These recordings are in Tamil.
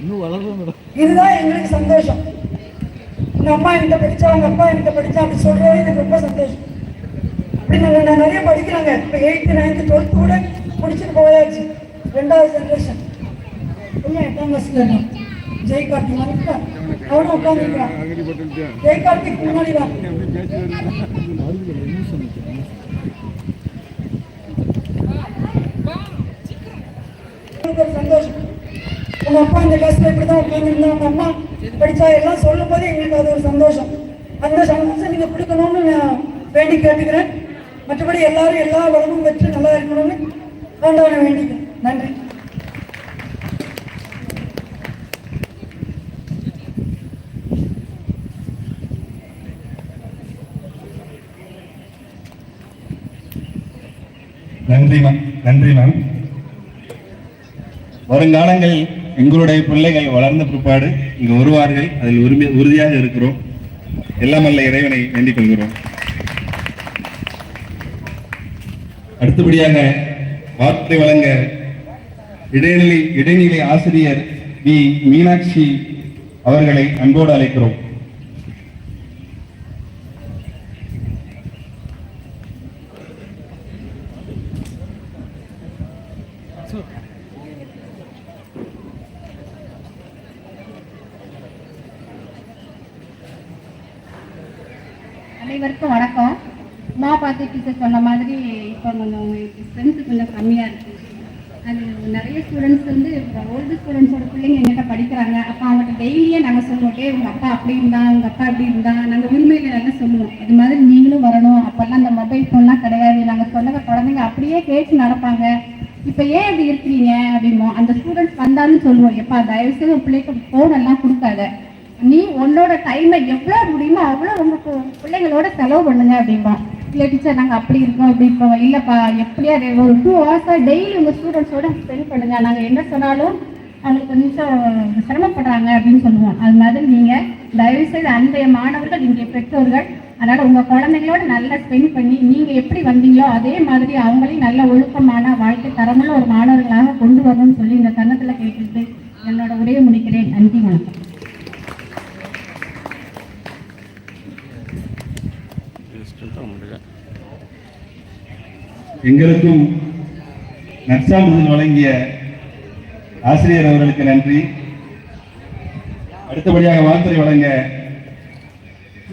இன்னும் வளரும் இதுதான் எங்களுக்கு சந்தோஷம். உங்க அம்மா என்கிட்ட படிச்சா உங்க அப்பா என்கிட்ட படிச்சா அப்படி சொல்றது எனக்கு ரொம்ப சந்தோஷம். அப்படி நாங்கள் நான் நிறைய படிக்கிறாங்க. இப்போ எயித்து நைன்த்து டுவெல்த்து கூட முடிச்சுட்டு போயாச்சு. ரெண்டாவது ஜென்ரேஷன் இல்லை எட்டாம் கிளாஸ்ல இருக்கான் ஜெய் கார்த்திக் இருக்கா அவனும் உட்காந்துருக்கான் ஜெய் கார்த்திக் முன்னாடி தான் ஒரு சந்தோஷம். எங்கள் அப்பா இந்த கிளாஸில் இப்படி தான் உட்காந்துருந்தா உங்கள் அம்மா படிச்சா எல்லாம் சொல்லும் போது எங்களுக்கு அது ஒரு சந்தோஷம். அந்த சந்தோஷம் நீங்கள் கொடுக்கணும்னு நான் வேண்டி கேட்டுக்கிறேன். மற்றபடி எல்லாரும் எல்லா வளமும் பெற்று நல்லா இருக்கணும்னு ஆண்டவனை வேண்டிக்கிறேன். நன்றி. நன்றி மேம் நன்றி மேம் வருங்காலங்களில் எங்களுடைய பிள்ளைகள் வளர்ந்த பிற்பாடு இங்கு வருவார்கள். அதில் உரிமை உறுதியாக இருக்கிறோம். எல்லாம் அல்ல இறைவனை வேண்டிக் கொள்கிறோம். அடுத்தபடியாக வார்த்தை வழங்க இடைநிலை இடைநிலை ஆசிரியர் வி மீனாட்சி அவர்களை அன்போடு அழைக்கிறோம். அனைவருக்கும் வணக்கம். மா பார்த்து டீச்சர் சொன்ன மாதிரி இப்போ கொஞ்சம் ஸ்ட்ரென்த்து கொஞ்சம் கம்மியாக இருக்குது அது நிறைய ஸ்டூடெண்ட்ஸ் வந்து ஓல்டு ஸ்டூடெண்ட்ஸோட பிள்ளைங்க எங்கிட்ட படிக்கிறாங்க. அப்போ அவங்கள்ட்ட டெய்லியே நாங்கள் சொல்லுவோம் டே உங்கள் அப்பா அப்படி இருந்தா உங்கள் அப்பா அப்படி இருந்தா? நாங்கள் உரிமையில எல்லாம் சொல்லுவோம். இது மாதிரி நீங்களும் வரணும். அப்போல்லாம் அந்த மொபைல் ஃபோன்லாம் கிடையாது. நாங்கள் சொன்னதை குழந்தைங்க அப்படியே கேட்டு நடப்பாங்க. இப்போ ஏன் அப்படி இருக்கிறீங்க அப்படிமோ அந்த ஸ்டூடெண்ட்ஸ் வந்தாலும் சொல்லுவோம் எப்பா தயவுசெய்து பிள்ளைக்கு ஃபோன் எல்லாம் கொடுக்காத. நீ உன்னோட டைமை எவ்வளோ முடியுமோ அவ்வளோ உங்க பிள்ளைங்களோட செலவு பண்ணுங்க அப்படிம்பா. இல்லை டீச்சர் நாங்கள் அப்படி இருக்கோம் அப்படி இருக்கோம். இல்லைப்பா எப்படியா ஒரு டூ ஹவர்ஸாக டெய்லி உங்கள் ஸ்டூடெண்ட்ஸோட ஸ்பெண்ட் பண்ணுங்க. நாங்கள் என்ன சொன்னாலும் அவங்களுக்கு கொஞ்சம் சிரமப்படுறாங்க அப்படின்னு சொல்லுவோம். அது மாதிரி நீங்கள் தயவுசெய்து அன்றைய மாணவர்கள் இங்கே பெற்றோர்கள் அதனால் உங்கள் குழந்தைங்களோட நல்லா ஸ்பெண்ட் பண்ணி நீங்கள் எப்படி வந்தீங்களோ அதே மாதிரி அவங்களையும் நல்ல ஒழுக்கமான வாழ்க்கை தரமுள்ள ஒரு மாணவர்களாக கொண்டு வரணும்னு சொல்லி இந்த தருணத்தில் கேட்டுட்டு என்னோட உரையை முடிக்கிறேன். நன்றி வணக்கம். எங்களுக்கும் நற்சான்றிதழ் வழங்கிய ஆசிரியர் அவர்களுக்கு நன்றி. அடுத்தபடியாக வாழ்த்துறை வழங்க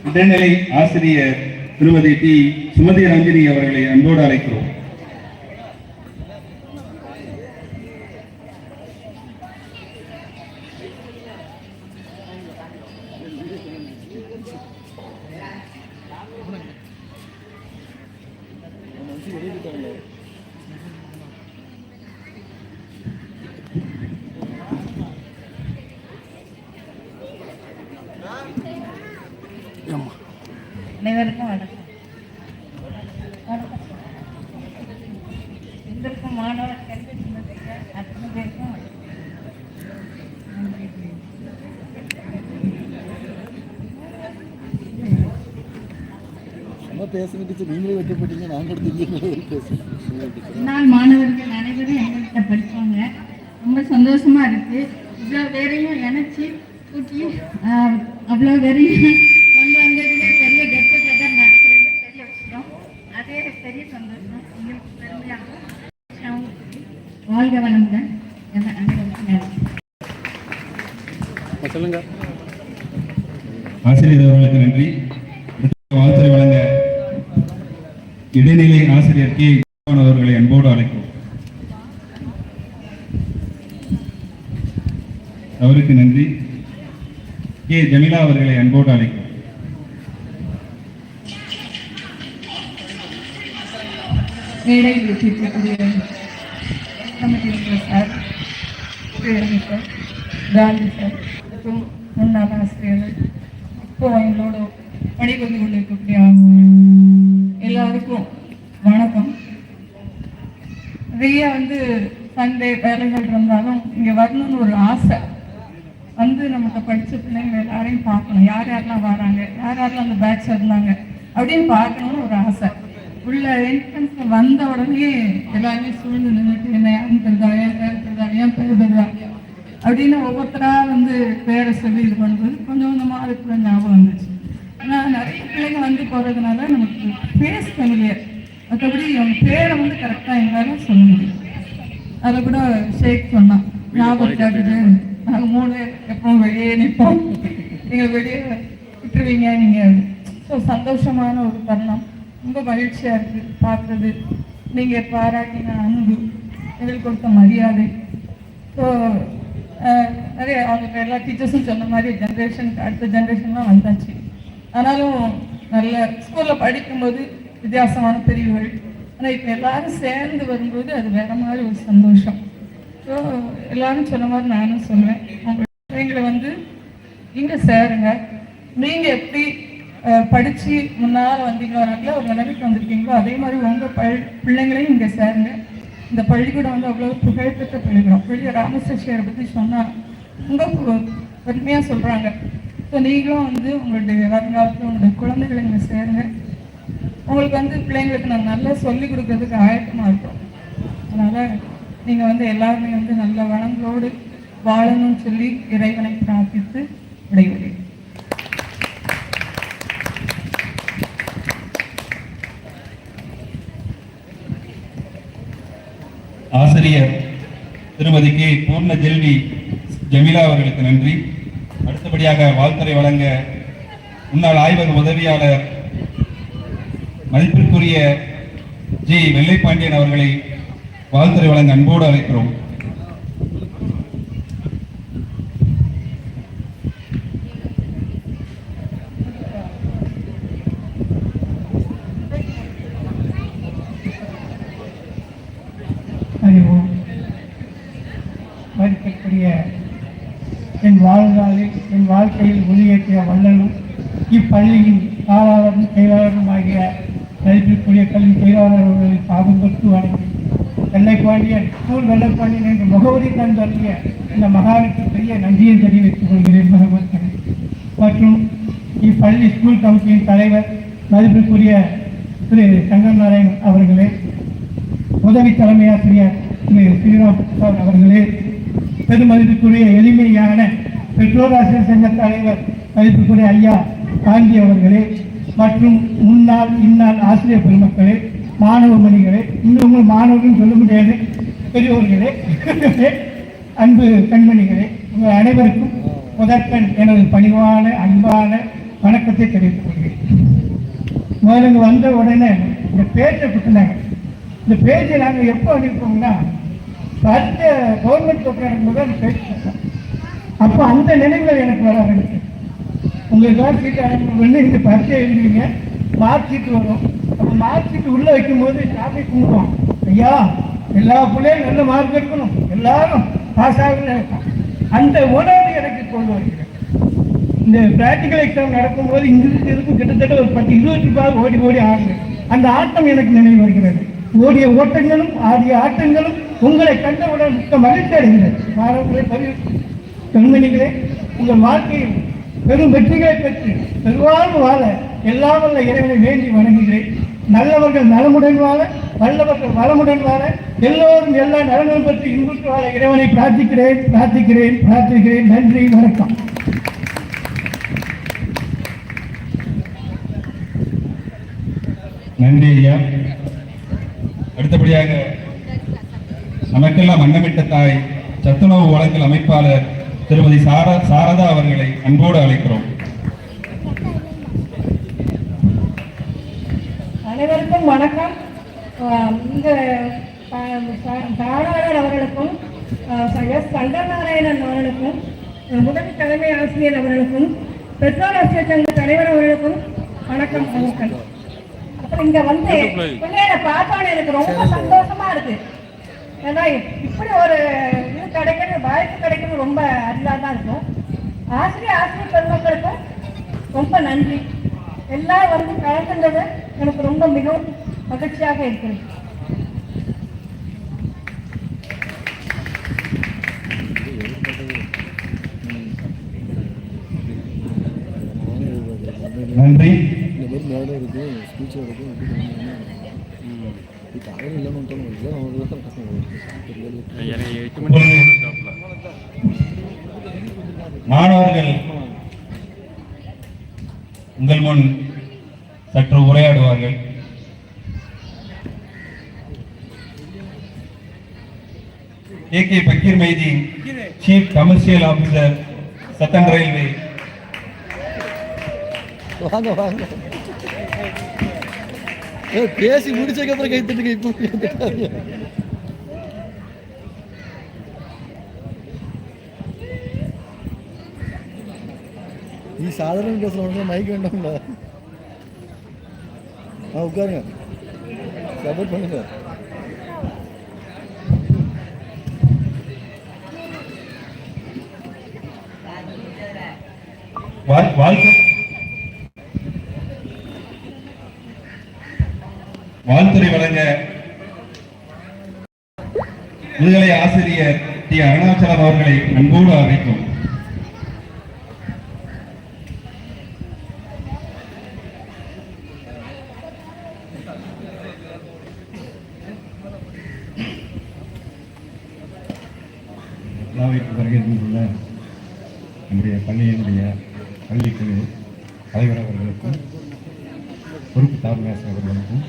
இடைநிலை ஆசிரியர் திருமதி டி. சுமதி ரஞ்சினி அவர்களை அன்போடு அழைக்கிறோம். அனைவருக்கும் வணக்கம் வணக்கம் எங்களுக்கும் மாணவர் கல்வி சொன்னதுக்கு அத்தனை பேருக்கும் பேசுங்க டீச்சர். நீங்களே வெட்டப்பட்டீங்க நாங்கள் தெரியும் பேசுகிறேன் முன்னாள் மாணவர்கள் அனைவரும் எங்கள்கிட்ட படிப்பாங்க. ரொம்ப சந்தோஷமா இருக்கு. இவ்வளோ பேரையும் இணைச்சி கூட்டி அவ்வளோ பேரையும் கொண்டு வந்ததுலே பெரிய கெட்ட கதை நடக்கிறது பெரிய விஷயம் அதே பெரிய சந்தோஷம் எங்களுக்கு பெருமையாகும் விஷயம். வாழ்க. வளமுடன் சொல்லுங்க. ஆசிரியர் அவர்களுக்கு நன்றி வாழ்த்துறை வழங்க இடைநிலை ஆசிரியர் கே. அவர்களை அன்போடு அழைக்கிறோம். அவருக்கு நன்றி. கே. ஜமீலா அவர்களை அன்போடு அழைக்கிறோம். மேடையில் பேரணி சார் காந்தி சார் மற்றும் முன்னாள் ஆசிரியர்கள் இப்போ எங்களோட பணிபுரிந்து கொண்டிருக்கக்கூடிய ஆசிரியர் எல்லாருக்கும் வணக்கம் நிறைய வந்து சண்டே வேலைகள் இருந்தாலும் இங்கே வரணும்னு ஒரு ஆசை. வந்து நமக்கு படிச்ச பிள்ளைங்க எல்லாரையும் பார்க்கணும். யார் யாரெல்லாம் வராங்க? யார் யாரெல்லாம் அந்த பேட்ச் இருந்தாங்க? அப்படின்னு பார்க்கணும்னு ஒரு ஆசை. உள்ள என்ட்ரன்ஸ்ல வந்த உடனே எல்லாருமே சூழ்ந்து நின்றுட்டு என்ன யாருன்னு ஏன் பேர் தெரியுதா ஏன் பேர் தெரியுதா அப்படின்னு ஒவ்வொருத்தரா வந்து பேரை சொல்லி இது பண்ணும்போது கொஞ்சம் கொஞ்சமாக அதுக்குள்ள ஞாபகம் வந்துச்சு. ஆனால் நிறைய பிள்ளைங்க வந்து போகிறதுனால நமக்கு ஃபேஸ் ஃபெமிலியர் மற்றபடி அவங்க பேரை வந்து கரெக்டாக எங்களால் சொல்ல முடியும் அதை கூட ஷேக் சொன்னான் ஞாபகம் காட்டுது நாங்கள் மூணு பேர் எப்பவும் வெளியே நிற்போம். நீங்கள் வெளியே விட்டுருவீங்க நீங்கள் ஸோ சந்தோஷமான ஒரு தருணம். ரொம்ப மகிழ்ச்சியாக இருக்குது பார்க்குறது. நீங்கள் பாராட்டின அன்பு எங்களுக்கு கொடுத்த மரியாதை. ஸோ நிறைய அவங்க எல்லா டீச்சர்ஸும் சொன்ன மாதிரி ஜென்ரேஷனுக்கு அடுத்த ஜென்ரேஷன்லாம் வந்தாச்சு. ஆனாலும் நல்ல ஸ்கூலில் படிக்கும்போது வித்தியாசமான பிரிவுகள். ஆனால் இப்போ எல்லாரும் சேர்ந்து வரும்போது அது வேற மாதிரி ஒரு சந்தோஷம். ஸோ எல்லாரும் சொன்ன மாதிரி நானும் சொல்லுவேன் உங்கள் பிள்ளைங்களை வந்து இங்கே சேருங்க. நீங்கள் எப்படி படித்து முன்னால் வந்தீங்களோ நல்ல ஒரு நிலைமைக்கு வந்திருக்கீங்களோ அதே மாதிரி உங்கள் பள் பிள்ளைங்களையும் இங்கே சேருங்க. இந்த பள்ளிக்கூடம் வந்து அவ்வளோ புகழ்பெற்ற பள்ளிக்கூடம். வெளியே ராமசேஷியரை பற்றி சொன்னால் ரொம்ப பெருமையாக சொல்கிறாங்க ஸோ நீங்களும் வந்து உங்களுடைய வருங்காலத்தில் உங்களுடைய குழந்தைகளை இங்கே சேருங்க. உங்களுக்கு வந்து பிள்ளைங்களுக்கு நான் நல்லா சொல்லி கொடுக்கறதுக்கு ஆயத்தமாக இருக்கும். அதனால் நீங்கள் வந்து எல்லாருமே வந்து நல்ல வளங்களோடு வாழணும்னு சொல்லி இறைவனை பிரார்த்தித்து விடைபெறுகிறேன். ஆசிரியர் திருமதி கே. பூர்ண ஜெல்வி ஜமீலா அவர்களுக்கு நன்றி. அடுத்தபடியாக வாழ்த்துறை வழங்க முன்னாள் ஆய்வக உதவியாளர் மதிப்பிற்குரிய ஜி. வெள்ளைப்பாண்டியன் அவர்களை வாழ்த்துறை வழங்க அன்போடு அழைக்கிறோம் அறிவோம் மதிப்பிற்குரிய என் வாழ்நாளில் என் வாழ்க்கையில் ஒளியேற்றிய வள்ளலும் இப்பள்ளியின் தாளாளரும் செயலாளரும் ஆகிய மதிப்பிற்குரிய கல்வி செயலாளர் அவர்களின் பாதம் தொட்டு வணங்கி வெள்ளைப்பாண்டியன் ஸ்கூல் வெள்ளைப்பாண்டியன் என்று முகவரி தந்தறிய இந்த மகானுக்கு பெரிய நன்றியை தெரிவித்துக் கொள்கிறேன் மகமத்தனை மற்றும் இப்பள்ளி ஸ்கூல் கமிட்டியின் தலைவர் மதிப்பிற்குரிய திரு சங்கம் நாராயணன் அவர்களே உதவி தலைமையாசிரியர் திரு ஸ்ரீராம் அவர்களே பெருமதிப்புக்குரிய எளிமையான பெற்றோர் ஆசிரியர் சங்க தலைவர் மதிப்புக்குரிய ஐயா காந்தி அவர்களே மற்றும் முன்னாள் இந்நாள் ஆசிரியர் பெருமக்களே மாணவ மணிகளே இன்னும் உங்கள் மாணவர்கள் சொல்ல முடியாது பெரியோர்களே அன்பு கண்மணிகளே உங்கள் அனைவருக்கும் முதற்கண் எனது பணிவான அன்பான வணக்கத்தை தெரிவித்துக் கொள்கிறேன். முதல்ல வந்த உடனே இந்த பேச்சை கொடுத்துனாங்க இந்த பேஜை நாங்கள் எப்போ அனுப்போம்னா அடுத்த கவர்மெண்ட் தொற்று முதல் பேச்சு. அப்போ அந்த நினைவுகள் எனக்கு வர ஆரம்பிச்சு. உங்களுக்கு சீட்டு அனுப்பி இந்த பரிசை எழுதுவீங்க மார்க் ஷீட் வரும். அப்போ மார்க் ஷீட் உள்ளே வைக்கும்போது சாமி கும்பிடுவோம் ஐயா எல்லா பிள்ளையும் நல்ல மார்க் எடுக்கணும். எல்லாரும் பாஸ் ஆகணும்னு நினைப்போம் அந்த உணர்வு எனக்கு கொண்டு வருகிறேன் இந்த பிராக்டிக்கல் எக்ஸாம் நடக்கும்போது இங்கிருந்து இருக்கும் கிட்டத்தட்ட ஒரு பத்து இருபத்தி ரூபாய் ஓடி ஓடி ஆடுது. அந்த ஆட்டம் எனக்கு நினைவு வருகிறது. ஓடிய ஓட்டங்களும் ஆடிய ஆட்டங்களும் உங்களை கண்டவுடன் மிக்க மகிழ்ச்சி அடைகிறது. மாணவர்களை பதிவு. பெண்மணிகளே உங்கள் வாழ்க்கையில் பெரும் வெற்றிகளை பெற்று பெருவாழ்வு வாழ எல்லாம் வல்ல இறைவனை வேண்டி வணங்குகிறேன். நல்லவர்கள் நலமுடன் வாழ வல்லவர்கள் வளமுடன் வாழ எல்லோரும் எல்லா நலன்கள் பற்றி இன்புற்று வாழ இறைவனை பிரார்த்திக்கிறேன் பிரார்த்திக்கிறேன் பிரார்த்திக்கிறேன். நன்றி வணக்கம். நன்றி ஐயா. அடுத்தபடியாக நமக்கெல்லாம் வண்ணமிட்ட தாய் சத்துணவு வழங்கல் அமைப்பாளர் திருமதி சாரா சாரதா அவர்களை அன்போடு அழைக்கிறோம். அனைவருக்கும் வணக்கம். இந்த பா- அவர்களுக்கும் ஆஹ் எஸ் சங்கரநாராயணன் அவர்களுக்கும் உதவி தலைமை ஆசிரியர் அவர்களுக்கும் பெற்றோர் ஆசிரியர் சங்க தலைவர் அவர்களுக்கும் வணக்கம் வணக்கம். அப்புறம் இங்க வந்து பிள்ளைகளை பார்த்தோன்னு எனக்கு ரொம்ப சந்தோஷமா இருக்கு. ஏன்னா இப்படி ஒரு கிடைக்கிறது வாய்ப்பு கிடைக்கிறது ரொம்ப அரிதாக தான் இருக்கும். ஆசிரியர் ஆசிரியர் பெருமக்களுக்கும் ரொம்ப நன்றி. எல்லாம் வந்து கலந்துன்றது எனக்கு ரொம்ப மிகவும் மகிழ்ச்சியாக இருக்கிறது. நன்றி. இந்த மாதிரி மேடம் இருக்கும் ஸ்பீச் இருக்கும் மாணவர்கள் உங்கள் முன் சற்று உரையாடுவார்கள் A K Pakkir மைதி chief commercial officer southern railway வாங்க வாங்க பேசி முடிச்சதுக்கப்புறம் கை தட்டுங்க இப்போ கை நீ சாதாரண பேசுறவங்க மைக் வேண்டாம்ல. ஆ உட்காருங்க. சப்போர்ட் பண்ணுங்க. வாழ்க்கை. வாழ்த்துறை வழங்க முதுகலை ஆசிரியர் டி அருணாச்சலம் அவர்களை அன்போடு அழைக்கும் விழாவிற்கு வருகை தந்துள்ள நம்முடைய பள்ளியினுடைய பள்ளிக்குழு தலைவர் அவர்களுக்கும் பொறுப்பு தலைமை அவர்களுக்கும்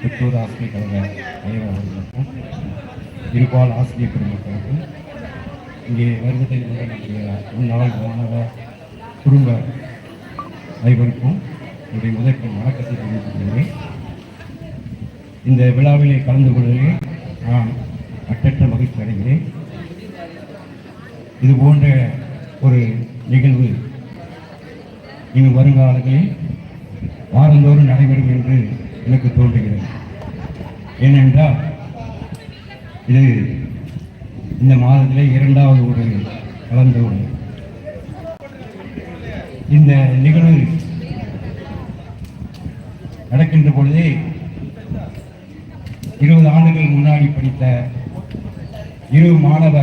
புத்தூர் ஆசிரியர் கழக தலைவர் அவர்களுக்கும் இருபால் ஆசிரியர் பெருமக்களுக்கும் இங்கே வருகை தந்துள்ள நம்முடைய முன்னாள் மாணவ குடும்ப அனைவருக்கும் என்னுடைய முதற்கண் வணக்கத்தை தெரிவித்துக்கொள்கிறேன். இந்த விழாவிலே கலந்து கொள்வதில் நான் அட்டற்ற மகிழ்ச்சி அடைகிறேன். இது போன்ற ஒரு நிகழ்வு இன்னும் வருங்காலங்களில் வாரந்தோறும் நடைபெறும் என்று எனக்கு தோன்றுகிறது. ஏனென்றால் இது இந்த மாதத்திலே இரண்டாவது ஒரு கலந்தோடு இந்த நிகழ்வு நடக்கின்ற பொழுதே இருபது ஆண்டுகள் முன்னாடி படித்த இரு மாணவ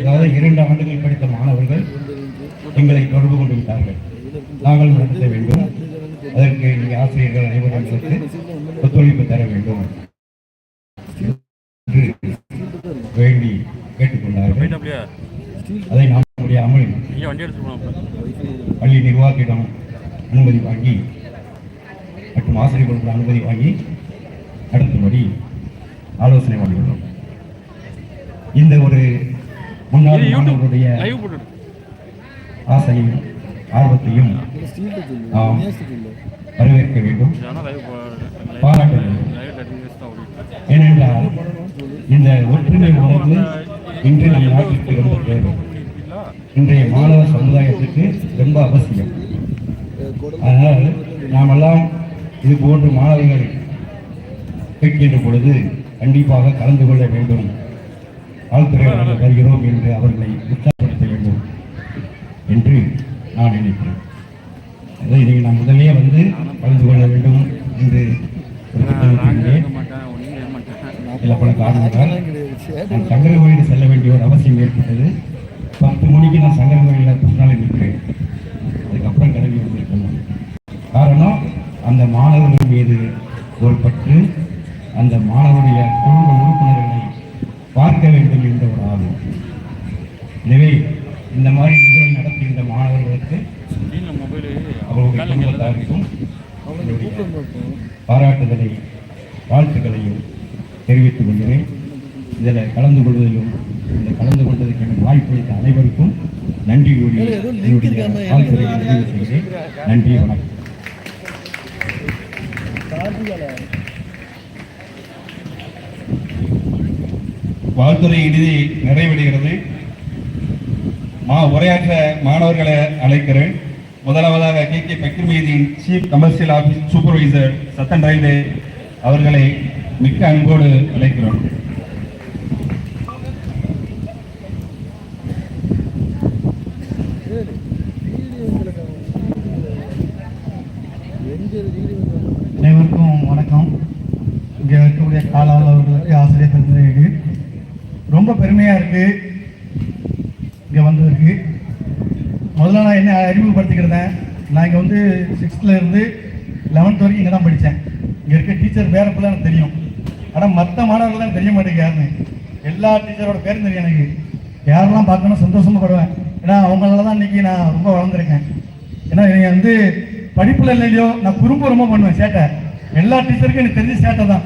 அதாவது இரண்டு ஆண்டுகள் படித்த மாணவர்கள் எங்களை தொடர்பு கொண்டு விட்டார்கள். நாங்கள் நடத்த வேண்டும். அதற்கு நீங்கள் ஆசிரியர்கள் அனைவரும் எங்களுக்கு ஒத்துழைப்பு தர வேண்டும். வேண்டி கேட்டுக்கொண்டார்கள். அதை நாம் முடியாமல் பள்ளி நிர்வாகியிடம் அனுமதி வாங்கி மற்றும் ஆசிரியர்களுக்கு அனுமதி வாங்கி நடத்தும்படி ஆலோசனை பண்ணியுள்ளோம் இந்த ஒரு முன்னாள் மாணவருடைய ஆசையும் ஆர்வத்தையும் வரவேற்க வேண்டும். பாராட்ட வேண்டும் ஏனென்றால் இந்த ஒற்றுமை உணர்வு இன்று நம் நாட்டிற்கு ரொம்ப தேவை இன்றைய மாணவ சமுதாயத்துக்கு ரொம்ப அவசியம். அதனால் நாமெல்லாம் இது போன்ற மாணவர்கள் கேட்கின்ற பொழுது கண்டிப்பாக கலந்து கொள்ள வேண்டும். வாழ்த்துறை வருகிறோம் என்று அவர்களை உற்சாகப்படுத்த வேண்டும். என்று நான் நினைக்கிறேன். அதை இதை நான் முதலே வந்து கலந்து கொள்ள வேண்டும் என்று சில பல காரணங்களால் நான் சங்கர கோயிலுக்கு செல்ல வேண்டிய ஒரு அவசியம் ஏற்பட்டது. பத்து மணிக்கு நான் சங்கர கோயிலில் புஷ்னாலே நிற்கிறேன் அதுக்கப்புறம் கிளம்பி வந்திருக்கணும் காரணம் அந்த மாணவர்கள் மீது ஒரு பற்று அந்த மாணவருடைய குடும்ப உறுப்பினர்களை பார்க்க வேண்டும் என்ற ஒரு ஆர்வம். எனவே இந்த மாதிரி பாராட்டுதலை வாழ்த்துக்களையும் தெரிவித்துக் கொள்கிறேன். இதில் கலந்து கொள்வதிலும் இந்த கலந்து கொண்டதற்கு எனக்கு வாய்ப்பளித்த அனைவருக்கும் நன்றி கூறி என்னுடைய வாழ்த்துறை நிறைவு செய்கிறேன். நன்றி வணக்கம். வாழ்த்துறை இறுதி நிறைவடைகிறது. மா உரையாற்ற மாணவர்களை அழைக்கிறேன். முதலாவதாக K K பக்கிர்மீதியின் chief commercial office supervisor southern railway அவர்களை மிக்க அன்போடு அழைக்கிறோம் அனைவருக்கும் வணக்கம் இங்கே இருக்கக்கூடிய காலாளர்களுக்கு ஆசிரியர் பெருந்தகைக்கு ரொம்ப பெருமையாக இருக்குது இங்கே வந்ததற்கு முதல்ல நான் என்ன அறிமுகப்படுத்திக்கிறேன் நான் இங்கே வந்து சிக்ஸ்த்தில் இருந்து லெவன்த் வரைக்கும் இங்கே தான் படித்தேன் இங்கே இருக்க டீச்சர் பேரை ஃபுல்லாக எனக்கு தெரியும். ஆனால் மற்ற மாணவர்கள் தெரிய மாட்டேங்க யாருன்னு. எல்லா டீச்சரோட பேரும் தெரியும் எனக்கு. யாரெல்லாம் பார்க்கணும் சந்தோஷமாப்படுவேன் ஏன்னா அவங்களால தான் இன்னைக்கு நான் ரொம்ப வளர்ந்துருக்கேன். ஏன்னா நீங்கள் வந்து படிப்பில் இல்லையோ நான் குறும்பு ரொம்ப பண்ணுவேன் சேட்டை. எல்லா டீச்சருக்கும் எனக்கு தெரிஞ்ச சேட்டை தான்.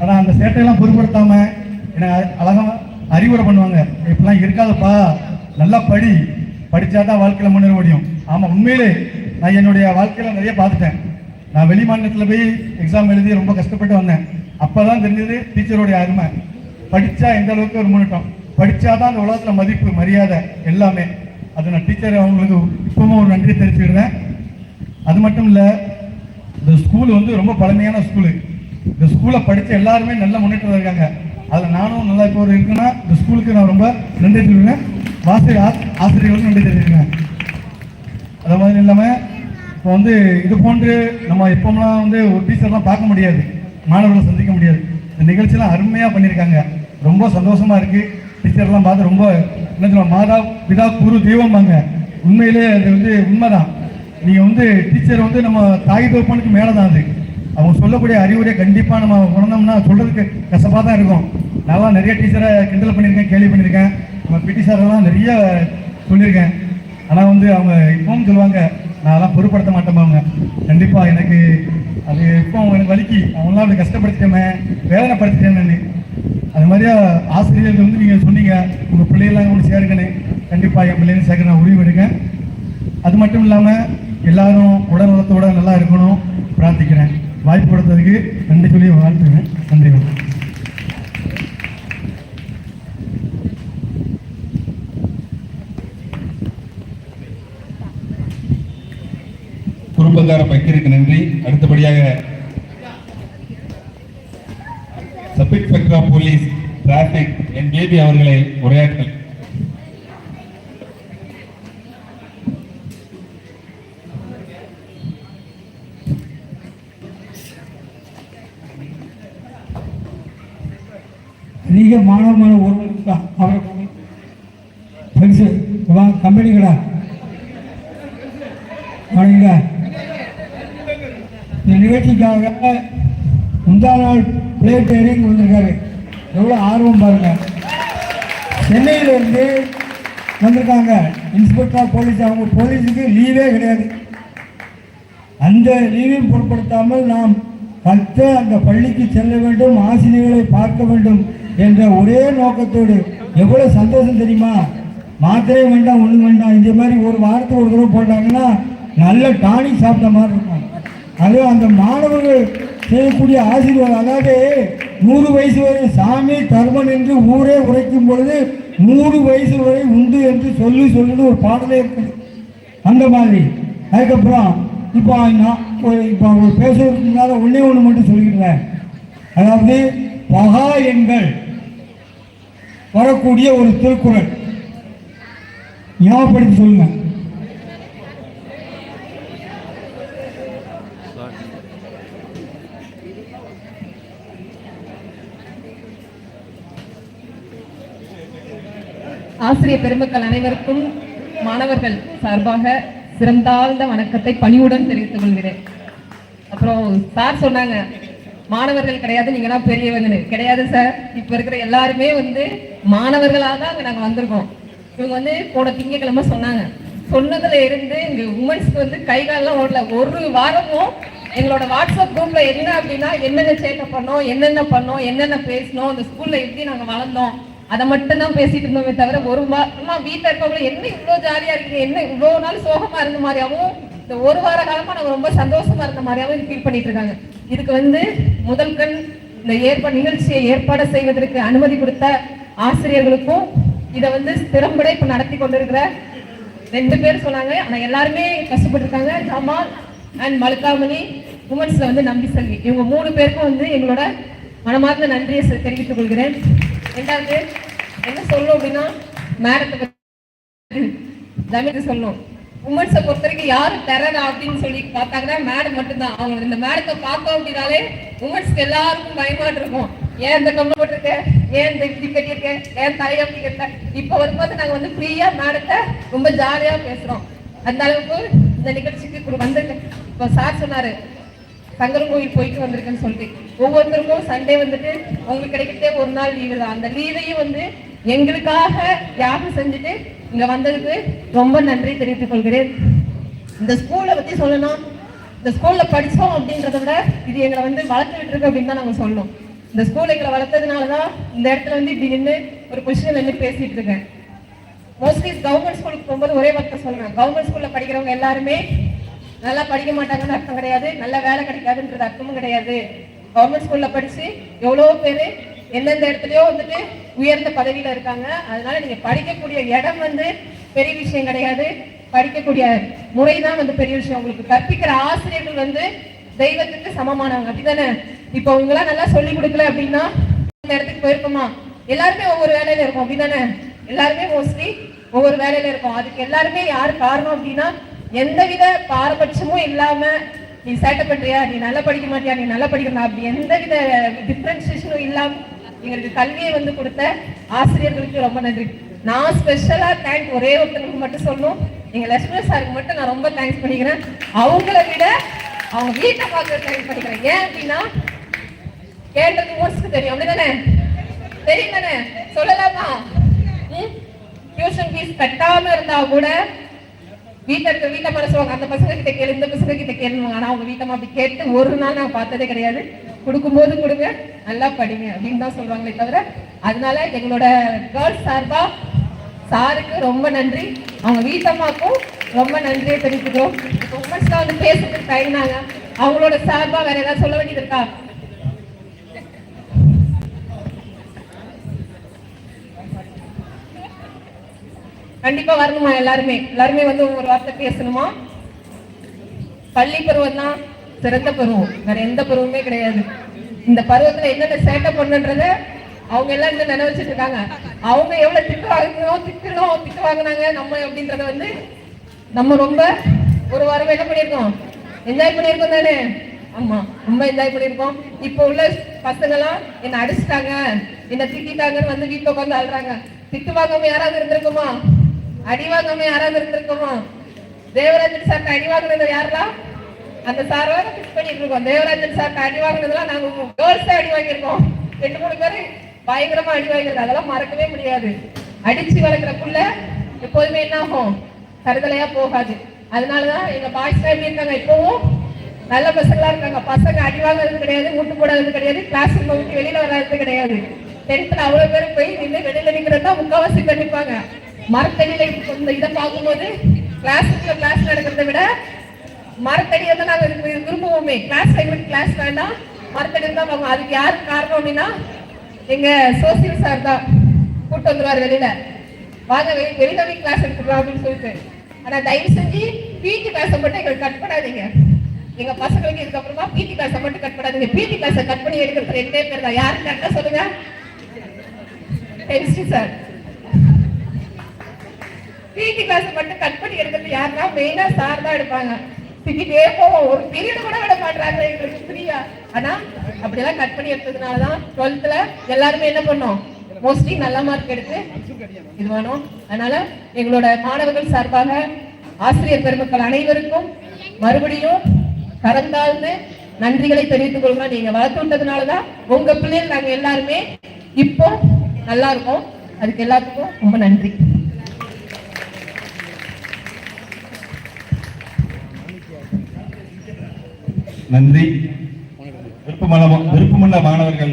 ஆனால் அந்த சேட்டையெல்லாம் பொருட்படுத்தாமல் என்னை அழகாக அறிவுரை பண்ணுவாங்க. இப்படிலாம் இருக்காதப்பா. நல்லா படி. படித்தா தான் வாழ்க்கையில் முன்னேற முடியும். ஆமாம் உண்மையிலே நான் என்னுடைய வாழ்க்கையில் நிறைய பார்த்துட்டேன். நான் வெளி மாநிலத்தில் போய் எக்ஸாம் எழுதி ரொம்ப கஷ்டப்பட்டு வந்தேன். அப்போ தான் தெரிஞ்சது டீச்சருடைய அருமை. படித்தா எந்த அளவுக்கு ஒரு முன்னேற்றம்? படித்தா தான் அந்த உலகத்தில் மதிப்பு மரியாதை எல்லாமே. அது நான் டீச்சர் அவங்களுக்கு இப்பவும் ஒரு நன்றி தெரிவிச்சுக்கிறேன். அது மட்டும் இல்லை இந்த ஸ்கூல் வந்து ரொம்ப பழமையான ஸ்கூலு இந்த ஸ்கூலை படித்த எல்லாருமே நல்ல முன்னேற்றம் இருக்காங்க. அதில் நானும் நல்லா இப்போ ஒரு இருக்குன்னா இந்த ஸ்கூலுக்கு நான் ரொம்ப நன்றி தெரிவிக்கிறேன் வாசல் ஆசிரியர்களுக்கு நன்றி தெரிவிக்கிறேன் அது மாதிரி இல்லாமல் இப்போ வந்து இது போன்று நம்ம எப்போம்லாம் வந்து ஒரு டீச்சர்லாம் பார்க்க முடியாது. மாணவர்களை சந்திக்க முடியாது. இந்த நிகழ்ச்சியெல்லாம் அருமையாக பண்ணியிருக்காங்க. ரொம்ப சந்தோஷமாக இருக்குது டீச்சர்லாம் பார்த்து ரொம்ப என்ன சொல்லுவாங்க மாதா பிதா குரு தெய்வம்பாங்க. உண்மையிலே அது வந்து உண்மைதான். நீங்கள் வந்து டீச்சர் வந்து நம்ம தாய் தோப்பனுக்கு மேலே தான் அது. அவங்க சொல்லக்கூடிய அறிவுரையை கண்டிப்பாக நம்ம உணர்ந்தோம்னா சொல்கிறதுக்கு கசப்பாக தான் இருக்கும். நல்லா நிறைய டீச்சரை கிண்டல் பண்ணியிருக்கேன் கேள்வி பண்ணியிருக்கேன். நம்ம பிடி சாரெல்லாம் நிறைய சொல்லியிருக்கேன். ஆனால் வந்து அவங்க இப்பவும் சொல்லுவாங்க நான் அதெல்லாம் பொருட்படுத்த மாட்டேன் கண்டிப்பாக எனக்கு அது இப்போ எனக்கு வலிக்கு. அவங்களாம் அப்படி கஷ்டப்படுத்திட்டேமே வேதனைப்படுத்திட்டேன்னு அது மாதிரியா ஆசிரியர்கள் வந்து நீங்கள் சொன்னீங்க உங்கள் பிள்ளைகள்லாம் கூட சேருங்கன்னு. கண்டிப்பாக என் பிள்ளைங்க சேர்க்க நான் உரிமை எடுக்கேன் அது மட்டும் இல்லாமல் எல்லாரும் உடல் நலத்தோட நல்லா இருக்கணும் பிரார்த்திக்கிறேன். வாய்ப்பு கொடுத்ததுக்கு நன்றி சொல்லி வாழ்த்துக்கிறேன் நன்றி. வணக்கம் குறும்பக்கார பக்கிற்கு நன்றி. அடுத்தபடியாக sub inspector of police traffic N Baby அவர்களை உரையாற்றல். அதிக மாணவ மாணவ ஒருவருக்கு தான் பரிசு கம்பெனிகளா? வணங்க இந்த நிகழ்ச்சிக்காக முந்தா நாள் பிளேட் ஏறிங் வந்திருக்காரு. எவ்வளோ ஆர்வம் பாருங்க. சென்னையிலேருந்து வந்திருக்காங்க. இன்ஸ்பெக்டர் போலீஸ் அவங்க போலீஸுக்கு லீவே கிடையாது. அந்த லீவையும் பொருட்படுத்தாமல் நாம் கற்ற அந்த பள்ளிக்கு செல்ல வேண்டும் ஆசிரியர்களை பார்க்க வேண்டும் என்ற ஒரே நோக்கத்தோடு எவ்வளோ சந்தோஷம் தெரியுமா? மாத்திரையும் வேண்டாம் ஒன்றும் வேண்டாம். இந்த மாதிரி ஒரு வாரத்துக்கு ஒரு தடவை போட்டாங்கன்னா நல்ல டானிக் சாப்பிட்ட மாதிரி இருக்கும். அது அந்த மாணவர்கள் செய்யக்கூடிய ஆசீர்வாதம் அதாவது நூறு வயசு வரை சாமி தர்மன் என்று ஊரே உரைக்கும் பொழுது நூறு வயசு வரை உண்டு என்று சொல்லி சொல்லுன்னு ஒரு பாடலே இருக்குது. அந்த மாதிரி. அதுக்கப்புறம் இப்போ நான் ஒரு இப்போ ஒரு பேசுறதுக்கு முன்னால் ஒன்றே ஒன்று மட்டும் சொல்லிக்கிறேன். அதாவது பகா எண்கள் வரக்கூடிய ஒரு திருக்குறள். ஞாபகப்படுத்தி சொல்லுங்கள் ஆசிரியர் பெருமக்கள் அனைவருக்கும் மாணவர்கள் சார்பாக சிறந்தாழ்ந்த வணக்கத்தை பணிவுடன் தெரிவித்துக் கொள்கிறேன். அப்புறம் சார் சொன்னாங்க மாணவர்கள் கிடையாது நீங்களாம் பெரியவங்கன்னு. கிடையாது சார். இப்ப இருக்கிற எல்லாருமே வந்து மாணவர்களாக தான் அங்க நாங்க வந்திருக்கோம். இவங்க வந்து போன திங்கக்கிழமை சொன்னாங்க. சொன்னதுல இருந்து இங்க உமன்ஸ்க்கு வந்து கை காலெல்லாம் ஓடல. ஒரு வாரமும் எங்களோட வாட்ஸ்அப் குரூப்ல என்ன அப்படின்னா என்னென்ன சேட்டை பண்ணோம் என்னென்ன பண்ணோம் என்னென்ன பேசணும் அந்த ஸ்கூல்ல எப்படி நாங்க வளர்ந்தோம் அதை மட்டும் தான் பேசிட்டு இருந்தோமே தவிர ஒரு வாரமா வீட்டுல இருக்கவங்களும் என்ன இவ்வளவு ஜாலியா இருக்கீங்க? என்ன இவ்வளவு நாள் சோகமா இருந்த மாதிரியாவும் இந்த ஒரு வார காலமா நாங்க ரொம்ப சந்தோஷமா இருந்த மாதிரியாவும் ஃபீல் பண்ணிட்டு இருக்காங்க. இதுக்கு வந்து முதல் கண் இந்த ஏற்ப நிகழ்ச்சியை ஏற்பாடு செய்வதற்கு அனுமதி கொடுத்த ஆசிரியர்களுக்கும் இதை வந்து திறம்பட இப்ப நடத்தி கொண்டிருக்கிற ரெண்டு பேர் சொன்னாங்க. ஆனா எல்லாருமே கஷ்டப்பட்டுருக்காங்க. ஜமால் அண்ட் மலுக்காமணி உமன்ஸ்ல வந்து நம்பி செல்வி. இவங்க மூணு பேருக்கும் வந்து எங்களோட மனமார்ந்த நன்றியை தெரிவித்துக் கொள்கிறேன். ரெண்டாவது என்ன சொல்லணும் அப்படின்னா மேடத்தை தமிழ் சொல்லணும் உமன்ஸை பொறுத்த வரைக்கும் யாரு டெரர் அப்படின்னு சொல்லி பார்த்தாங்கன்னா மேடம் மட்டும்தான். அவங்க இந்த மேடத்தை பார்த்தோம் அப்படின்னாலே உமன்ஸ்க்கு எல்லாருக்கும் பயமாட்டு இருக்கும். ஏன் இந்த கம்மல் போட்டிருக்க? ஏன் இந்த இப்படி கட்டியிருக்க? ஏன் தலை அப்படி கட்ட இப்போ வரும்போது நாங்க வந்து ஃப்ரீயா மேடத்தை ரொம்ப ஜாலியா பேசுறோம். அந்த அளவுக்கு இந்த நிகழ்ச்சிக்கு கு- வந்து இப்போ சார் சொன்னாரு சங்கரன் கோயில் போயிட்டு வந்திருக்குன்னு சொல்லிட்டு. ஒவ்வொருத்தருக்கும் சண்டே வந்துட்டு உங்களுக்கு கிடைக்கிறதே ஒரு நாள் லீவு தான். அந்த லீவையும் வந்து எங்களுக்காக தியாகம் செஞ்சுட்டு இங்க வந்ததுக்கு ரொம்ப நன்றி தெரிவித்துக் கொள்கிறேன். இந்த ஸ்கூலை பத்தி சொல்லணும். இந்த ஸ்கூல்ல படிச்சோம் அப்படின்றத விட இது எங்களை வந்து வளர்த்துக்கிட்டு இருக்கு அப்படின்னு தான் நாங்க சொல்லணும். இந்த ஸ்கூல் எங்களை வளர்த்ததுனாலதான் இந்த இடத்துல வந்து இப்படி நின்று ஒரு பொசிஷன் நின்று பேசிட்டு இருக்கேன். மோஸ்ட்லி கவர்மெண்ட் ஸ்கூலுக்கு போகும்போது ஒரே வார்த்தை சொல்றேன். கவர்மெண்ட் ஸ்கூல்ல படிக்கிறவங்க எல்லாருமே நல்லா படிக்க மாட்டாங்கன்னு அர்த்தம் கிடையாது. நல்ல வேலை கிடைக்காதுன்றது அர்த்தமும் கிடையாது. கவர்மெண்ட் ஸ்கூல்ல படிச்சு எவ்வளோ பேர் எந்தெந்த இடத்துலயோ வந்துட்டு உயர்ந்த பதவியில இருக்காங்க. அதனால நீங்க படிக்கக்கூடிய இடம் வந்து பெரிய விஷயம் கிடையாது. படிக்கக்கூடிய முறை தான் வந்து பெரிய விஷயம். உங்களுக்கு கற்பிக்கிற ஆசிரியர்கள் வந்து தெய்வத்துக்கு சமமானவங்க. அப்படிதானே? இப்போ இவங்களாம் நல்லா சொல்லி கொடுக்கல அப்படின்னா இந்த இடத்துக்கு போயிருக்கோமா? எல்லாருமே ஒவ்வொரு வேலையில இருக்கும். அப்படிதானே? எல்லாருமே மோஸ்ட்லி ஒவ்வொரு வேலையில இருக்கும். அதுக்கு எல்லாருமே யார் காரணம் அப்படின்னா எந்தவித பாரபட்சமும் இல்லாம நீ சேட்டை பண்றியா? நீ நல்லா படிக்க மாட்டியா? நீ நல்லா படிக்கணும்? அப்படி எந்தவித டிஃப்ரென்சியேஷனும் இல்லாம எங்களுக்கு கல்வியை வந்து கொடுத்த ஆசிரியர்களுக்கு ரொம்ப நன்றி. நான் ஸ்பெஷலா தேங்க் ஒரே ஒருத்தருக்கு மட்டும் சொல்லணும். எங்க லட்சுமி சாருக்கு மட்டும் நான் ரொம்ப தேங்க்ஸ் பண்ணிக்கிறேன். அவங்கள விட அவங்க வீட்டை பார்க்க தேங்க்ஸ் பண்ணிக்கிறேன். ஏன் அப்படின்னா கேட்டது மோஸ்ட்க்கு தெரியும். அப்படிதானே? தெரியும் தானே சொல்லலாமா டியூஷன் ஃபீஸ் கட்டாம இருந்தா கூட வீட்டில் இருக்க வீட்டை சொல்லுவாங்க. அந்த பசங்க கிட்ட கேளு இந்த பசங்க கிட்ட கேளுவாங்க ஆனா அவங்க வீட்டை அப்படி கேட்டு ஒரு நாள் நான் பார்த்ததே கிடையாது. கொடுக்கும்போது கொடுங்க நல்லா படிங்க அப்படின்னு தான் சொல்லுவாங்களே தவிர அதனால எங்களோட கேர்ள்ஸ் சார்பா சாருக்கு ரொம்ப நன்றி. அவங்க வீட்டம்மாக்கும் ரொம்ப நன்றியை தெரிவிக்கிறோம் உமன்ஸ்லாம் வந்து பேசுறதுக்கு தயங்கினாங்க. அவங்களோட சார்பா வேற ஏதாவது சொல்ல வேண்டியது இருக்கா? கண்டிப்பா வரணுமா எல்லாருமே. எல்லாருமே வந்து ஒரு வார்த்தை பேசணுமா? பள்ளி பருவம் தான் சிறந்த பருவம். வேற எந்த பருவமே கிடையாது. இந்த பருவத்துல என்னென்ன சேட்டை பண்ணுன்றத அவங்க எல்லாம் இந்த நினைவச்சிட்டு இருக்காங்க. அவங்க எவ்வளவு திட்டு வாங்கணும் திட்டணும் திட்டு வாங்கினாங்க நம்ம அப்படின்றத வந்து நம்ம ரொம்ப ஒரு வாரம் என்ன பண்ணியிருக்கோம்? என்ஜாய் பண்ணியிருக்கோம் தானே? ஆமா ரொம்ப என்ஜாய் பண்ணியிருக்கோம். இப்போ உள்ள பசங்க எல்லாம் என்ன அடிச்சிட்டாங்க என்ன திட்டாங்கன்னு வந்து வீட்டுல உட்காந்து அழுறாங்க. திட்டு வாங்காம யாராவது இருந்திருக்குமா? அடி யாராவது இருந்திருக்குமா தேவராஜன் சார் அடி வாங்கினது யாரெல்லாம் அந்த சாரோட ஃபிக்ஸ் பண்ணிட்டு இருக்கோம். தேவராஜன் சார் அடி வாங்கினதெல்லாம் நாங்க கேர்ள்ஸ் அடி வாங்கியிருக்கோம். ரெண்டு மூணு பேரு பயங்கரமா அடி வாங்கியிருக்கோம் அதெல்லாம் மறக்கவே முடியாது. அடிச்சு வளர்க்குற புள்ள எப்போதுமே என்ன ஆகும்? கருதலையா போகாது. அதனாலதான் எங்க பாய்ஸ் எப்படி இருக்காங்க இப்பவும் நல்ல பசங்களா இருக்காங்க. பசங்க அடி வாங்குறது கிடையாது மூட்டு போடாதது கிடையாது கிளாஸ் ரூம் விட்டு வெளியில வராது கிடையாது. டென்த்ல அவ்வளவு பேரும் போய் நின்று வெளியில நிக்கிறதா முக்காவாசி கண்டிப்பாங்க. மரத்தடியில இந்த இதை பார்க்கும்போது கிளாஸுக்குள்ள கிளாஸ் நடக்கிறத விட மரத்தடி வந்து நாங்கள் விரும்புவோமே. கிளாஸ் எங்களுக்கு கிளாஸ் வேண்டாம். மரத்தடி தான் பார்ப்போம் அதுக்கு யாரு காரணம் அப்படின்னா எங்க சோசியல் சார் தான் கூட்டு வந்துருவார் வெளியில. வாங்க வெளி வெளியில போய் கிளாஸ் எடுத்துக்கலாம் அப்படின்னு சொல்லிட்டு. ஆனா தயவு செஞ்சு பிடி கிளாஸை மட்டும் எங்களுக்கு கட் பண்ணாதீங்க. எங்க பசங்களுக்கு இதுக்கப்புறமா பிடி கிளாஸை மட்டும் கட் பண்ணாதீங்க. பிடி கிளாஸை கட் பண்ணி எடுக்கிறது ரெண்டே பேர் தான். யாரு கரெக்டா சொல்லுங்க. சார் பிடி கிளாஸ் மட்டும் கட் பண்ணி எடுக்கிறது யாருன்னா மெயினா சார் தான் எடுப்பாங்க. திக்கிட்டே போவோம். ஒரு பீரியட் கூட விட மாட்டாங்க எங்களுக்கு ஃப்ரீயா ஆனா அப்படியெல்லாம் கட் பண்ணி எடுத்ததுனால தான் டுவெல்த்ல எல்லாருமே என்ன பண்ணோம்? மோஸ்ட்லி நல்ல மார்க் எடுத்து இது வேணும் அதனால எங்களோட மாணவர்கள் சார்பாக ஆசிரியர் பெருமக்கள் அனைவருக்கும் மறுபடியும் கலந்தாழ்ந்து நன்றிகளை தெரிவித்துக் கொள்கிறோம். நீங்க வளர்த்து விட்டதுனாலதான் உங்க பிள்ளைகள் நாங்க எல்லாருமே இப்போ நல்லா இருக்கோம். அதுக்கு எல்லாத்துக்கும் ரொம்ப நன்றி. நன்றி. விருப்பமல்ல விருப்பமுள்ள மாணவர்கள்